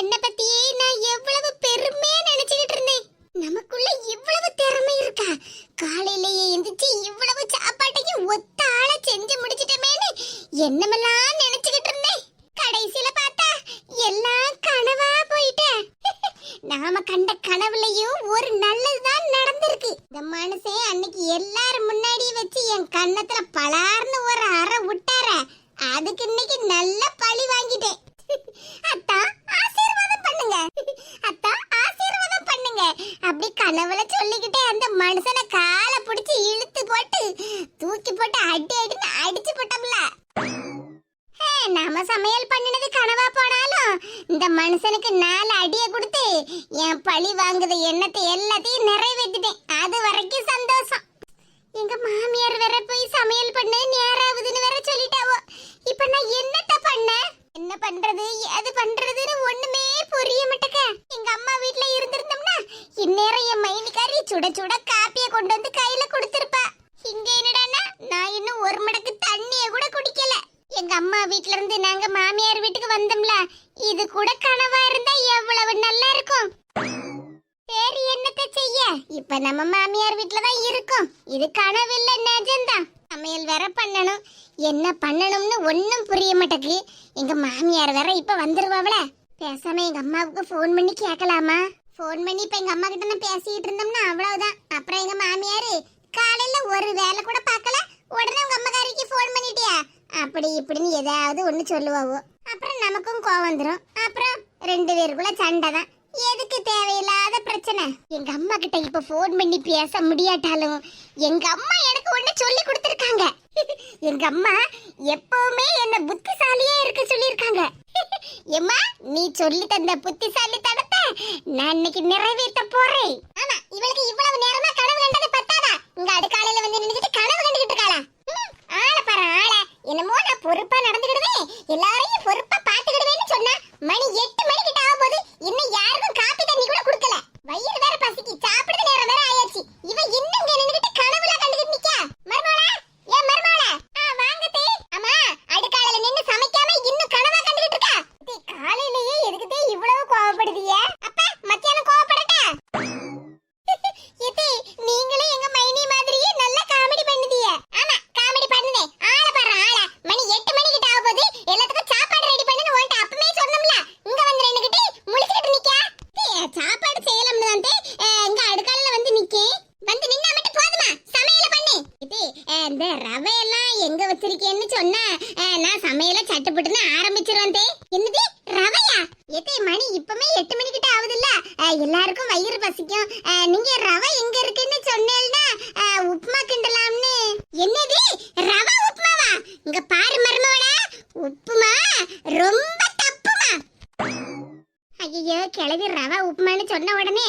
என்ன பத்தியே நான் எவ்வளவு பெருமையா நினைச்சுக்கிட்டு இருந்தேன். நமக்குள்ள இவ்வளவு திறமை இருக்கா? காலையிலேயே எந்திரிச்சு இவ்வளவு சாப்பாட்டையும் ஒத்த ஆள செஞ்சு முடிச்சிட்டமேன்னு என்னமெல்லாம் நினைச்சுக்கிட்டு இருந்தேன். கடைசியில பார்த்தா எல்லாம் கனவா போயிட்டேன் நாம கண்ட கனவுலயும் ஒரு நல்லதுதான் நடந்திருக்கு. இந்த மனுஷன் அன்னைக்கு எல்லாரும் முன்னாடி வச்சு என் கன்னத்துல பலார்னு ஒரு அறை விட்டார. அதுக்கு இன்னைக்கு நல்ல பழி வாங்கிட்டேன். இந்த மனுஷனுக்கு நாலு அடியை கொடுத்து என் பழி வாங்குற எண்ணத்தை எல்லாத்தையும் நிறைவேற்றிட்டேன். அது வரைக்கும் சந்தோஷம். எங்க மாமியார் வேற போய் சமையல் பண்ண நேராகுதுன்னு வேற சொல்லிட்டாவோ. இப்ப நான் என்னத்த பண்ண? என்ன பண்றது அது பண்றதுன்னு ஒண்ணுமே புரிய மாட்டேக்க எங்க அம்மா வீட்டுல இருந்திருந்தோம்னா இந்நேரம் என் மைனிக்காரி சுட சுட காப்பிய கொண்டு வந்து இது கனவு நிஜம்தான் சமையல் வேற பண்ணணும். என்ன பண்ணணும்னு ஒன்றும் புரிய மாட்டேங்குது. எங்க மாமியார் வேற இப்ப வந்துருவாவல பேசாம எங்க அம்மாவுக்கு ஃபோன் பண்ணி கேட்கலாமா ஃபோன் பண்ணி இப்ப எங்க அம்மா கிட்ட நான் பேசிட்டு இருந்தோம்னா அவ்வளவுதான். அப்புறம் எங்க மாமியார் காலையில ஒரு வேலை கூட பார்க்கல. உடனே உங்க அம்மாக்காரிக்கு ஃபோன் பண்ணிட்டியா? அப்படி இப்படின்னு ஏதாவது ஒன்று சொல்லுவாவோ. அப்புறம் நமக்கும் கோவம் வந்துடும் அப்புறம் ரெண்டு பேருக்குள்ள சண்டை தான். எதுக்கு தேவையில்லாத பிரச்சனை? எங்க அம்மா கிட்ட இப்ப ஃபோன் பண்ணி பேச முடியாட்டாலும் எங்க அம்மா எனக்கு ஒண்ணு சொல்லி கொடுத்துருக்காங்க. எங்க அம்மா எப்பவுமே என்ன புத்திசாலியா இருக்க சொல்லியிருக்காங்க. எம்மா நீ சொல்லி தந்த புத்திசாலி தடத்தை நான் இன்னைக்கு நிறைவேற்ற போறேன். ஆமா இவளுக்கு இவ்வளவு நேரமா கனவு கண்டது பத்தாதா? இங்க அடுக்காலையில வந்து நின்னுட்டு கனவு கண்டுகிட்டு இருக்காளா? ம், ஆள பாரு ஆள. என்னமோ நான் பொறுப்பா நடந்துக்கிடுவேன். எல்லாரையும் பொறுப்பா பாத்துக்கிடுவேன்னு சொன்னா மணி எட்டு மணி கிட்ட ஆக போகுது இன்னும் யாருக்கும் காப்பி தண்ணி கூட கொடுக்கல வயிறு வேற பசிக்கு சாப்பிடுறது நேரம் வேற ஆயாச்சு இவ இன்னும் இங்க நின்னுகிட்டு கனவுல கண்டுகிட்டு நிக்கா மருமகளா ஏன் மருமகளா ஆ வாங்க தே அம்மா அடுக்காலையில நின்னு சமைக்காம இன்னும் கனவா கண்டுகிட்டு இருக்கா தே காலையிலேயே எதுக்கு தே இவ்வளவு கோவப்படுதிய அப்ப மத்தியானம் கோவப்படட்டா எத்தே நீங்களும் எங்க மைனி மாதிரியே நல்ல காமெடி பண்ணுதிய ஆமா காமெடி பண்ணுனே ஆள பாரு ஆள மணி எட்டு மணி கிட்ட ஆக போகுது எல்லாத்துக்கும் சாப்பாடு ரெடி பண்ணுன்னு உன்ட்ட அப்பமே சொன்னோம்ல இங்க வந்து நின்னுகிட்டு முழிச்சிட்டு நிக்கா தே, சாப்பாடு செய்யலாம்னு தான் தே அஹ், இங்க அடுக்காலையில வந்து நிக்கே வந்து நின்னா மட்டும் போதுமா சமையல பண்ணு இது அஹ், இந்த ரவை எல்லாம் எங்க வச்சிருக்கேன்னு சொன்னா அஹ், நான் சமையல சட்டுப்பட்டுன்னு ஆரம்பிச்சிருவேன் தே. என்னது? ரவையா? எத்தே மணி இப்பமே எட்டு மணி கிட்ட ஆகுதுல்ல எல்லாருக்கும் வயிறு பசிக்கும். நீங்க ரவை எங்க இருக்குன்னு சொன்னேன்னா உப்புமா கிண்டலாம்னு. என்னது? ரவை உப்புமாவா? இங்க பாரு மருமவள. உப்புமா ரொம்ப தப்புமா. ஐயோ கிளவி ரவை உப்புமான்னு சொன்ன உடனே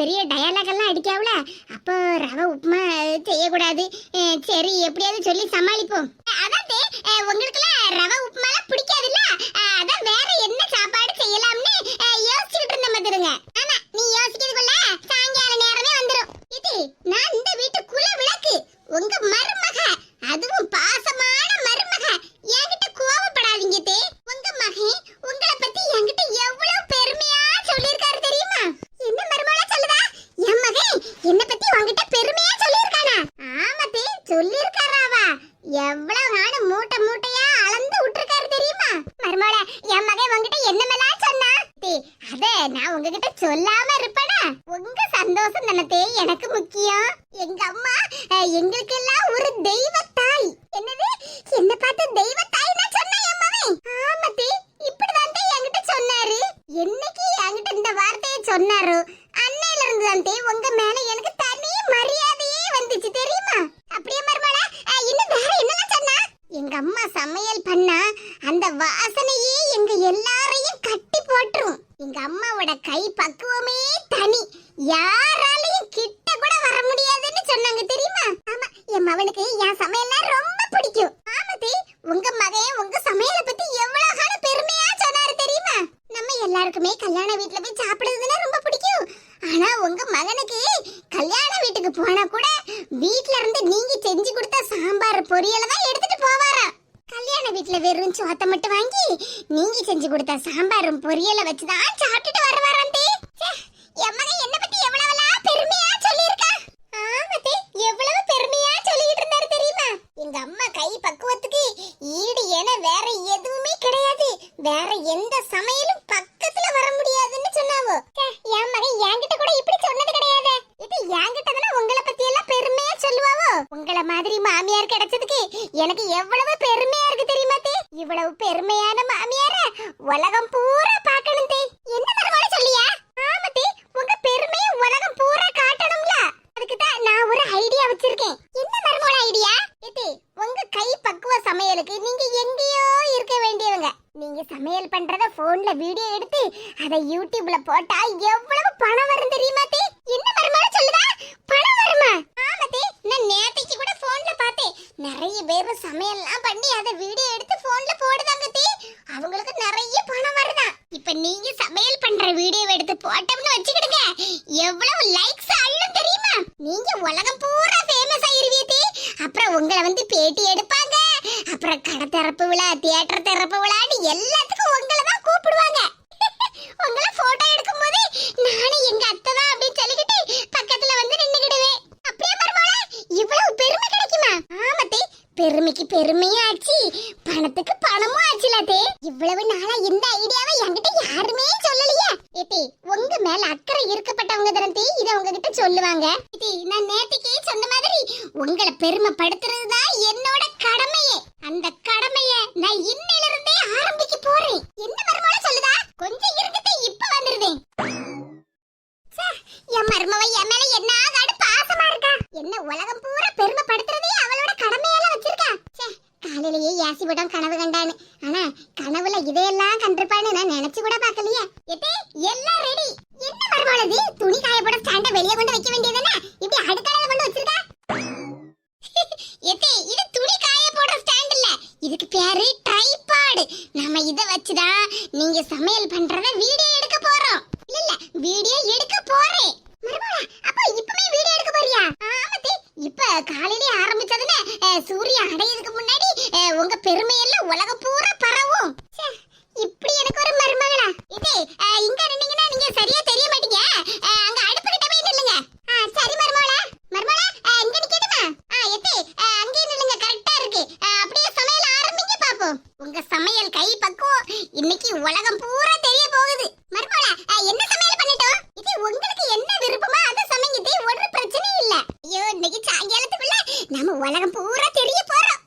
பெரிய டயலாக் எல்லாம் அடிக்காவுல. அப்போ ரவை உப்புமா செய்யக்கூடாது. சரி எப்படியாவது சொல்லி சமாளிப்போம். அஹ், உங்களுக்குலாம் ரவை உப்புமாலாம் பிடிக்காதுல்ல? அதான் வேற என்ன சாப்பாடு செய்யலாம்னு அஹ், யோசிச்சுக்கிட்டு இருந்த மாதிரிங்க ஆமா நீ யோசிக்கிறதுக்குள்ள சாயங்கால நேரமே வந்துரும் இது நான் இந்த வீட்டு குல விளக்கு உங்க மருமக அதுவும் பாசமான மருமக என்கிட்ட கோவப்படாதீங்க தே உங்க மகன் உங்களை பத்தி என்கிட்ட எவ்வளவு பெருமையா சொல்லியிருக்காரு தெரியுமா என்ன மருமகளா சொல்லுதா என் மகன் என்ன பத்தி உன்கிட்ட பெருமையா சொல்லியிருக்கானா ஆமா தே சொல்லியிருக்காராவா எவ்வளவு நானும் மூட்டை மூட்டையா அளந்து விட்டுருக்காரு தெரியுமா மருமகளா என் மகன் உன்கிட்ட என்னமெல்லாம் சொன்னா தே அத நான் உங்ககிட்ட சொல்லாம இருப்பேனா உங்க சந்தோஷம் தானே எனக்கு முக்கியம். எங்க அம்மா எங்களுக்கெல்லாம் ஒரு தெய்வ தாய் என்னது? என்ன பார்த்து தெய்வ தாய் நான் சொன்னேன் என் இப்படிதான் தே என்கிட்ட சொன்னாரு. என்னைக்கு என்கிட்ட இந்த வார்த்தையை சொன்னாரோ அன்னையில இருந்து தான் தே உங்க மேல எனக்கு தனி மரியாதையே வந்துச்சு தெரியுமா? அப்படியே மருமகளா இன்னும் வேற என்னலாம் சொன்னா? எங்க அம்மா சமையல் பண்ணா அந்த வாசனையே எங்க எல்லாரையும் கட்டி போட்டுரும். எங்க அம்மாவோட கை பக்குவமே தனி. யாராலையும் கிட்ட கூட வர முடியாதுன்னு சொன்னாங்க தெரியுமா? ஆமா என் மவனுக்கு என் சமையல்னா ரொம்ப பிடிக்கும். ஆமா தே உங்க மகன் உங்க சமையலை பத்தி எவ்வளவு கால பெருமையா சொன்னாரு தெரியுமா? நம்ம எல்லாருக்குமே கல்யாண வீட்டுல போய் சாப்பிடுறதுன்னா ரொம்ப பிடிக்கும் ஆனா உங்க மகனுக்கு கல்யாண வீட்டுக்கு போனா கூட வீட்ல இருந்து நீங்க செஞ்சு கொடுத்த சாம்பார் பொரியலை தான் எடுத்துட்டு போவாராம் கல்யாண வீட்ல வெறும் சோத்தை மட்டும் வாங்கி நீங்க செஞ்சு கொடுத்த சாம்பாரும் பொரியல வச்சுதான் சாப்பிட்டுட்டு வர வரந்தே என் என்ன பத்தி எவ்வளவுலாம் பெருமையா சொல்லியிருக்கா? ஆமத்தே எவ்வளவு பெருமையா சொல்லிட்டு இருந்தாரு தெரியுமா? எங்க அம்மா கை பக்குவத்துக்கு ஈடு என வேற எதுவுமே கிடையாது. வேற எந்த சமையலும் பக்கத்துல வர முடியாதுன்னு சொன்னாவோ. என் மகன் என்கிட்ட கூட இப்படி சொன்னது கிடையாது. இது என்கிட்ட தானே உங்களை பத்தி எல்லாம் பெருமையா சொல்லுவாவோ? உங்களை மாதிரி மாமியார் கிடைச்சதுக்கு எனக்கு எவ்வளவு பெருமையா இருக்கு தெரியுமா தே இவ்வளவு பெருமையான மாமியார உலகம் பூரா பார்க்கணும் தே என்ன மருமகளை சொல்லியா ஆமா தே உங்க பெருமையை உலகம் பூரா காட்டணும்ல அதுக்கு தான் நான் ஒரு ஐடியா வச்சிருக்கேன் என்ன மருமகள ஐடியா இது உங்க கை பக்குவ சமையலுக்கு நீங்க எங்கேயோ இருக்க வேண்டியவங்க நீங்க சமையல் பண்றத வீடியோ எடுத்து அதை யூடியூப்ல போட்டா எவ்வளவு பணம் வரும் தெரியுமா தே என்ன மருமகள சொல்லுதா? பணம் வருமா? ஆமா தே நான் நேத்தைக்கு கூட போன்ல பார்த்தேன். நிறைய பேர் சமையல்லாம் பண்ணி அதை வீடியோ எடுத்து போன்ல போடுதாங்க தே அவங்களுக்கு நிறைய பணம் வருதா. இப்ப நீங்க சமையல் பண்ற வீடியோ எடுத்து போட்டோம்னு வச்சுக்கிடுங்க. எவ்வளவு லைக்ஸ் அள்ளும் தெரியுமா? நீங்க உலகம் பூரா ஃபேமஸ் ஆயிருவீங்க அப்புறம் உங்களை வந்து பேட்டி எடுப்பா. திறப்பு விழா தியேட்டர் திறப்பு விழான்னு எல்லாத்துக்கும் உங்களை தான் கூப்பிடுவாங்க. உங்களை போட்டோ எடுக்கும் போது நானும் எங்க அத்தை தான் அப்படின்னு சொல்லிக்கிட்டு பக்கத்துல வந்து நின்னுக்கிடுவேன். அப்படியே பரவாயில்ல இவ்வளவு பெருமை கிடைக்குமா? ஆமத்தே பெருமைக்கு பெருமையா பணத்துக்கு பணமும் ஆச்சுலாத்தே இவ்வளவு நாளா இந்த ஐடியாவை என்கிட்ட யாருமே சொல்லலையே ஏத்தி உங்க மேல அக்கறை இருக்கப்பட்டவங்க தானே இத உங்ககிட்ட சொல்லுவாங்க ஏத்தி நான் நேத்திக்கே சொன்ன மாதிரி உங்களை பெருமைப்படுத்துறது தான் என்னோட கடமையே அந்த கடமைய நான் இன்னையில இருந்தே ஆரம்பிக்க போறேன் என்ன மருமகள சொல்லுதா கொஞ்சம் இருக்கட்டே இப்ப வந்துருதேன் ச்சே, என் மருமவ என் மேல என்ன ஆகாடு பாசமா இருக்கா என்ன உலகம் பூரா பெருமைப்படுத்துறதே அவளோட கடமையெல்லாம் வச்சிருக்கா ச்சே, காலையிலேயே யாசி விடம் கனவு கண்டான்னு ஆனா கனவுல இதையெல்லாம் கண்டிருப்பான்னு நான் நினைச்சு கூட பார்க்கலையே எத்தே எல்லாம் ரெடி என்ன மருமகளது துணி காயப்பட ஸ்டாண்ட வெளியே கொண்டு வைக்க வேண்டியதுதானே இப்படி அடுக்கலையில கொண்டு வச்சிருக்கா எத்தே இது துணி காய போடுற ஸ்டாண்ட் இல்ல இதுக்கு பேரு ட்ரைபாட் நாம இத வச்சுதான் நீங்க சமையல் பண்றத வீடியோ எடுக்க போறோம் இல்ல இல்ல வீடியோ எடுக்க போறேன் மருமகளா அப்ப இப்பமே வீடியோ எடுக்க போறியா ஆமாத்தி இப்ப காலையிலே ஆரம்பிச்சதுன்னு அஹ், சூரியன் அடையிறதுக்கு முன்னாடி உங்க பெருமையெல்லாம் உலக பூரா பரவும் ச்சே, இப்படி எனக்கு ஒரு மருமகளா இது அஹ், இங்க நின்னீங்கன்னா நீங்க சரியா தெரிய மாட்டீங்க அஹ், அங்க அடுப்பு கிட்ட போய் நில்லுங்க ஆ, சரி மருமகளா மருமகளா அஹ், இங்க நிக்கட்டுமா ஆ எத்தே அஹ், அங்கேயே நில்லுங்க கரெக்டா இருக்கு அஹ், அப்படியே சமையல் ஆரம்பிங்க பாப்போம் உங்க சமையல் கை பக்குவம் இன்னைக்கு உலகம் பூரா தெரிய போகுது மருமகளா அஹ், என்ன சமையல் பண்ணிட்டோம் இது உங்களுக்கு என்ன விருப்பமோ அதை சமைங்கதே ஒரு பிரச்சனையும் இல்ல ஐயோ இன்னைக்கு சாயங்காலத்துக்குள்ள நாம உலகம் பூரா தெரிய போறோம்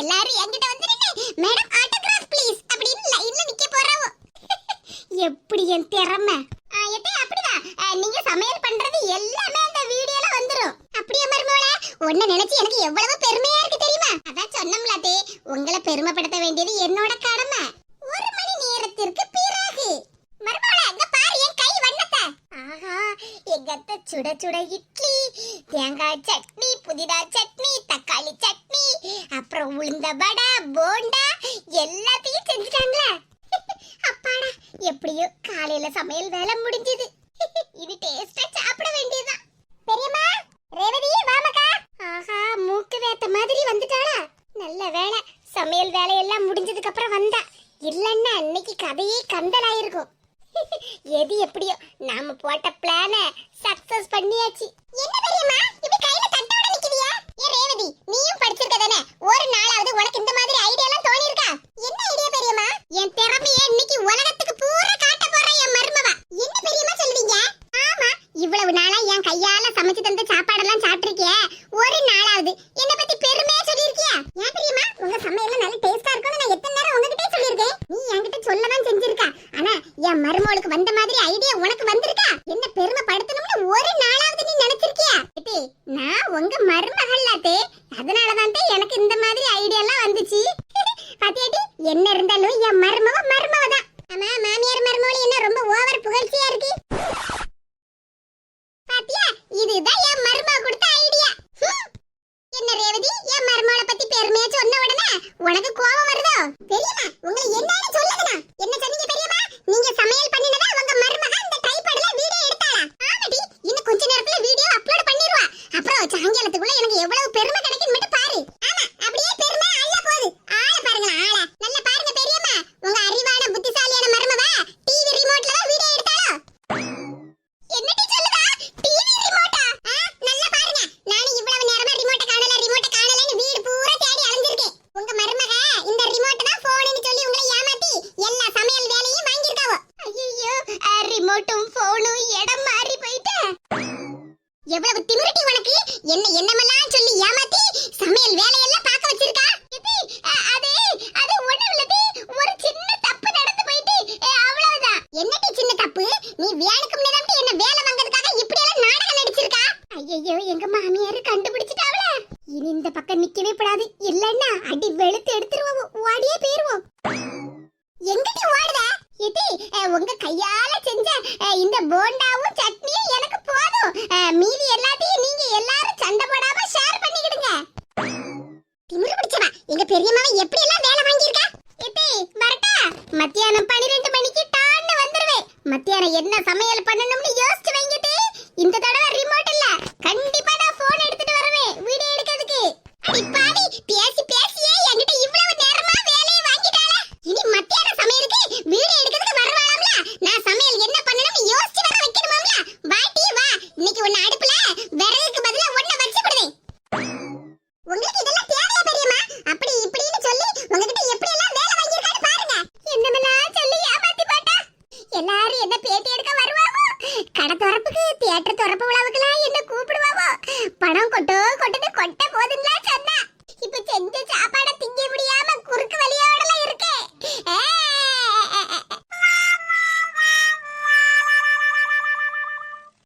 எல்லாரும் என்கிட்ட வந்து நின்னு மேடம் ஆட்டோகிராஃப் ப்ளீஸ் அப்படின்னு லைன்ல நிக்க போறாவோ எப்படி என் திறமை ஆ, எத்தே அப்படிதான் ஆ, நீங்க சமையல் பண்றது எல்லாமே அந்த வீடியோல வந்துரும் அப்படியே மருமகளே உன்னை நினைச்சு எனக்கு எவ்வளவு பெருமையா இருக்கு தெரியுமா? அதான் சொன்னோம்லாத்தே உங்களை பெருமைப்படுத்த வேண்டியது என்னோட கடமை. ஒரு மணி நேரத்திற்கு பிறகு. மருமகளே பாரு என் கை வண்ணத்தை. ஆஹா எங்க சுட சுட இட்லி தேங்காய் சட்னி புதினா சட்னி தக்காளி சட்னி அப்புறம் உளுந்த வடை போண்டா எல்லாத்தையும் செஞ்சுட்டாங்களே. அப்பாடா எப்படியோ காலையில சமையல் வேலை முடிஞ்சது. இது டேஸ்டா சாப்பிட வேண்டியது பெரியம்மா ரேவதி வாமக்கா ஆஹா மூக்கு வேத்த மாதிரி வந்துட்டாளா நல்ல வேலை. சமையல் வேலையெல்லாம் முடிஞ்சதுக்கு அப்புறம் வந்தா. இல்லன்னா அன்னைக்கு கதையே கந்தலாயிருக்கும் எது எப்படியோ நாம போட்ட பிளான சக்சஸ் பண்ணியாச்சு. என்ன பெரியம்மா இப்படி கையில தட்டோட நிக்கிறியா ஏ ரேவதி நீயும் படிச்சிருக்க தானே ஒரு நாளாவது உனக்கு இந்த மாதிரி ஐடியா எல்லாம் தோணி இருக்கா என்ன ஐடியா பெரியம்மா என் திறமைய இன்னைக்கு உலகத்துக்கு பூரா காட்ட போறேன் என் மருமவ என்ன பெரியம்மா சொல்றீங்க ஆமா இவ்வளவு நாளா என் கையால சமைச்சு தந்த சாப்பாடெல்லாம் சாப்பிட்டிருக்கிய ஒரு நாளாவது என்ன பத்தி பெருமையா சொல்லியிருக்கியா ஏன் பெரியம்மா உங்க சமையல் நல்ல டேஸ்டா இருக்கும்னு நான் எத்தனை நேரம் உங்ககிட்ட சொல்லியிருக்கேன் நீ என்கிட்ட செஞ்சிருக்கா. ஆனா என் மருமகளுக்கு வந்த மாதிரி ஐடியா உனக்கு வந்து திமிரட்டி உனக்கு? என்ன என்னமெல்லாம் சொல்லி ஏமாத்தி சமையல் வேலையெல்லாம் பார்க்க வச்சிருக்கா? அது அது ஒண்ணு இல்லது ஒரு சின்ன தப்பு நடந்து போயிட்டு அவ்வளவுதான். என்னடி சின்ன தப்பு? நீ வேலைக்கு முன்னாடி என்ன வேலை வாங்குறதுக்காக இப்படி எல்லாம் நாடகம் நடிச்சிருக்கா? ஐயோ எங்க மாமியார் கண்டுபிடிச்சிட்டாவல இனி இந்த பக்கம் நிக்கவே கூடாது. இல்லன்னா அடி வெளுத்து எடுத்துருவோம். ஓடியே போயிருவோம். எங்கடி ஓடுத? இது உங்க கையால செஞ்ச இந்த போண்டாவும் மீதி எல்லாத்தையும்